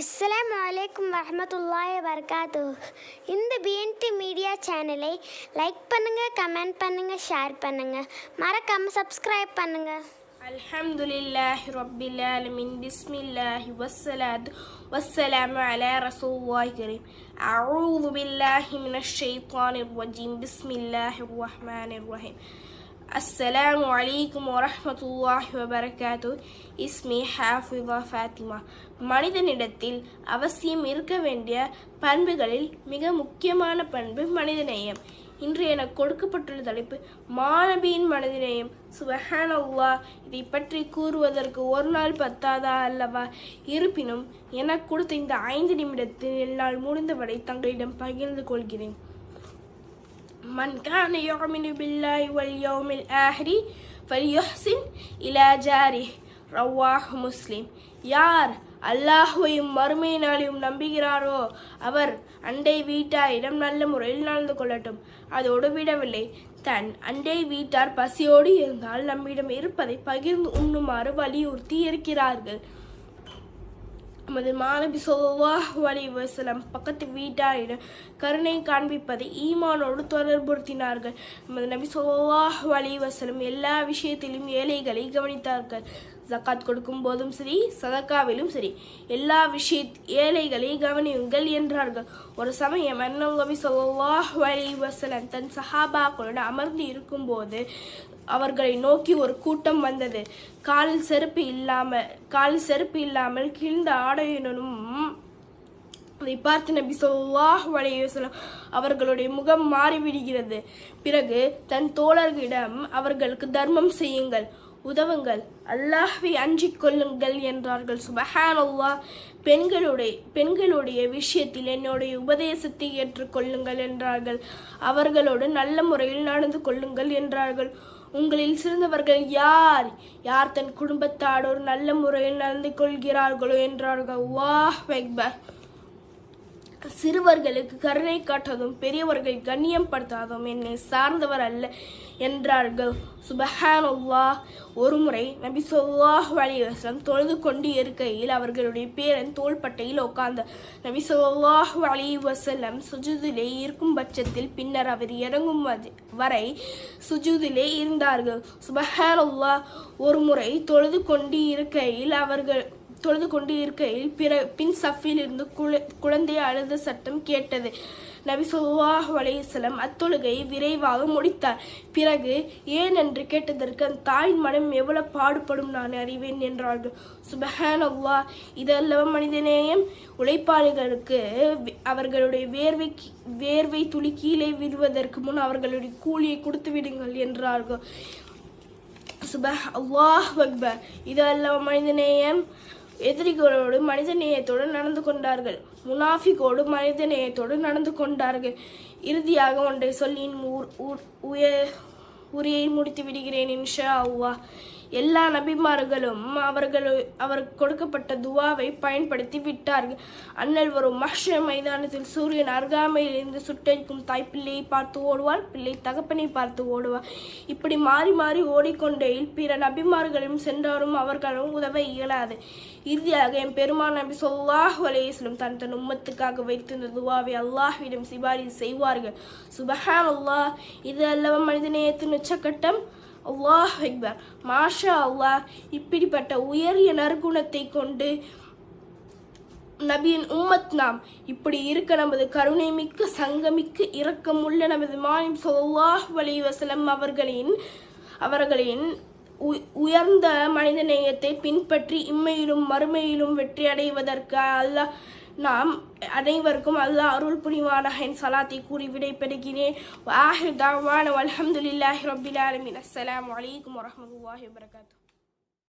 அஸ்ஸலாமு அலைக்கும் வரஹ்மத்துல்லாஹி வபரகாத்து இந்த பிஎன்டி மீடியா சேனலை லைக் பண்ணுங்கள் கமெண்ட் பண்ணுங்கள் ஷேர் பண்ணுங்கள் மறக்காமல் சப்ஸ்கிரைப் பண்ணுங்கள் الحمد لله رب العالمين بسم الله والصلاة والسلام على رسول الله الكريم أعوذ بالله من الشيطان الرجيم بسم الله الرحمن الرحيم السلام عليكم ورحمة الله وبركاته اسمي حافظة فاطمة மனிதனிடத்தில் அவசியம் இருக்க வேண்டிய பண்புகளில் மிக முக்கியமான பண்பு மனிதநேயம் இன்று எனக்கு கொடுக்கப்பட்டுள்ள தலைப்பு மாணவியின் மனதினேயம் சுபஹான் அல்லாஹ் இதை பற்றி கூறுவதற்கு ஒரு நாள் பத்தாதா அல்லவா இருப்பினும் எனக்கு கொடுத்த இந்த ஐந்து நிமிடத்தில் என்னால் முடிந்தவரை தங்களிடம் பகிர்ந்து கொள்கிறேன் من كان يؤمن بالله واليوم الآخر فليحسن إلى جاره رواه முஸ்லிம் யார் அல்லாஹுவையும் மறுமை நாளையும் நம்புகிறாரோ அவர் அண்டை வீட்டாரிடம் நல்ல முறையில் நடந்து கொள்ளட்டும் அதோடு விடவில்லை தன் அண்டை வீட்டார் பசியோடு இருந்தால் நம்மிடம் இருப்பதை பகிர்ந்து உண்ணுமாறு வலியுறுத்தி இருக்கிறார்கள் நமது மாணவி ஸல்லல்லாஹு அலி வசலம் பக்கத்து வீட்டாரிடம் கருணை காண்பிப்பதை ஈமானோடு தொடர்புறுத்தினார்கள். நமது நபி ஸல்லல்லாஹு அலி வசலம் எல்லா விஷயத்திலும் ஏழைகளை கவனித்தார்கள். ஜக்காத் கொடுக்கும் போதும் சரி சதக்காவிலும் சரி எல்லா விஷய ஏழைகளை கவனியுங்கள் என்றார்கள். ஒரு சமயம் அண்ணன் நபி ஸல்லல்லாஹு தன் சஹாபாக்களுடன் அமர்ந்து இருக்கும்போது அவர்களை நோக்கி ஒரு கூட்டம் வந்தது. காலில் செருப்பு இல்லாமல் காலில் செருப்பு இல்லாமல் கிழிந்த ஆடையுடனும் அதை பார்த்து நபி சொல்லாஹ் அலைஹி அவர்களுடைய முகம் மாறிவிடுகிறது. பிறகு தன் தோழர்களிடம் அவர்களுக்கு தர்மம் செய்யுங்கள். உதவுங்கள். அல்லாஹ்வை அஞ்சிக் கொள்ளுங்கள் என்றார்கள். சுபஹானல்லாஹ். பெண்களுடைய பெண்களுடைய விஷயத்தில் என்னுடைய உபதேசத்தை ஏற்றுக்கொள்ளுங்கள் என்றார்கள். அவர்களோடு நல்ல முறையில் நடந்து கொள்ளுங்கள் என்றார்கள். உங்களில் சிறந்தவர்கள் யார்? யார் தன் குடும்பத்தாரோடு நல்ல முறையில் நடந்து கொள்கிறார்களோ என்றார்கள். வாஹ் அக்பர். சிறுவர்களுக்கு கருணை காட்டதும் பெரியவர்கள் கண்ணியம் படுத்தாதும் என்னை சார்ந்தவர் அல்ல என்றார்கள். சுபஹானுல்லா. ஒருமுறை நபி சொல்லாஹ் அலிவாஸ்லம் தொழுது கொண்டு இருக்கையில் அவர்களுடைய பேரன் தோள்பட்டையில் உட்கார்ந்த நபி சொல்லாஹ் அலி வசலம் சுஜுதிலே இருக்கும் பட்சத்தில் பின்னர் அவர் இறங்கும் வரை சுஜுதிலே இருந்தார்கள். சுபஹானுல்லா. ஒருமுறை தொழுது கொண்டு இருக்கையில் அவர்கள் தொழுது கொண்டு இருக்கையில் பிற பின் சஃபில் இருந்து குழ குழந்தை அழுத சட்டம் கேட்டது. நபி ஸல்லல்லாஹு அலைஹி அத்தொழுகையை விரைவாக முடித்தார். பிறகு ஏன் என்று கேட்டதற்கு அந்த தாயின் மனம் எவ்வளவு பாடுபடும் நான் அறிவேன் என்றார்கள். சுபஹான் அவ்வா இதல்லவ மனிதநேயம்? உழைப்பாளிகளுக்கு அவர்களுடைய வேர்வை வேர்வை துளி கீழே விடுவதற்கு முன் அவர்களுடைய கூலியை கொடுத்து விடுங்கள் என்றார்கள். சுபஹ் அல்லாஹ் அக்பர் இதெல்லாம் மனிதநேயம்? எதிரிகளோடு மனிதநேயத்தோடு நடந்து கொண்டார்கள். முனாஃபிகோடு மனிதநேயத்தோடு நடந்து கொண்டார்கள். இறுதியாக ஒன்றை சொல்லி ஊர் ஊர் உய உரையை முடித்து விடுகிறேன் இன்ஷா அவ்வா எல்லா நபிமார்களும் அவர்கள் அவர் கொடுக்கப்பட்ட துவாவை பயன்படுத்தி விட்டார்கள். அண்ணல் வரும் மஷ மைதானத்தில் சூரியன் அருகாமையில் இருந்து சுட்டரிக்கும் தாய் பிள்ளையை பார்த்து ஓடுவாள். பிள்ளை தகப்பனை பார்த்து ஓடுவாள். இப்படி மாறி மாறி ஓடிக்கொண்டே பிற நபிமார்களும் சென்றவரும் அவர்களும் உதவ இயலாது. இறுதியாக என் பெருமான் நபி சொல்லாஹ் அலையம் தன் தன் உம்மத்துக்காக வைத்திருந்த துவாவை அல்லாஹ்விடம் சிபாரிசு செய்வார்கள். சுபஹான் அல்லாஹ் இது அல்லவா மனிதநேயத்தின் உச்சக்கட்டம்? அல்லாஹ் அக்பர். மாஷா அல்லாஹ் இப்படிப்பட்ட உயரிய நற்குணத்தை கொண்டு நபியின் உம்மத் நாம் இப்படி இருக்க நமது கருணை மிக்க சங்கமிக்க இரக்கமுள்ள நமது மாயம் சொல்லாஹ் அலி வசலம் அவர்களின் அவர்களின் உ- உயர்ந்த மனித நேயத்தை பின்பற்றி இம்மையிலும் மறுமையிலும் வெற்றி அடைவதற்கு அல்லாஹ் நாம் அனைவருக்கும் அல்லாஹ் அருள் புரிவானாக என் சலாத்தை கூறி விடைபெறுகிறேன். வாஹிர் தாவான அல்ஹம்துலில்லாஹி ரப்பில் ஆலமீன். அஸ்ஸலாமு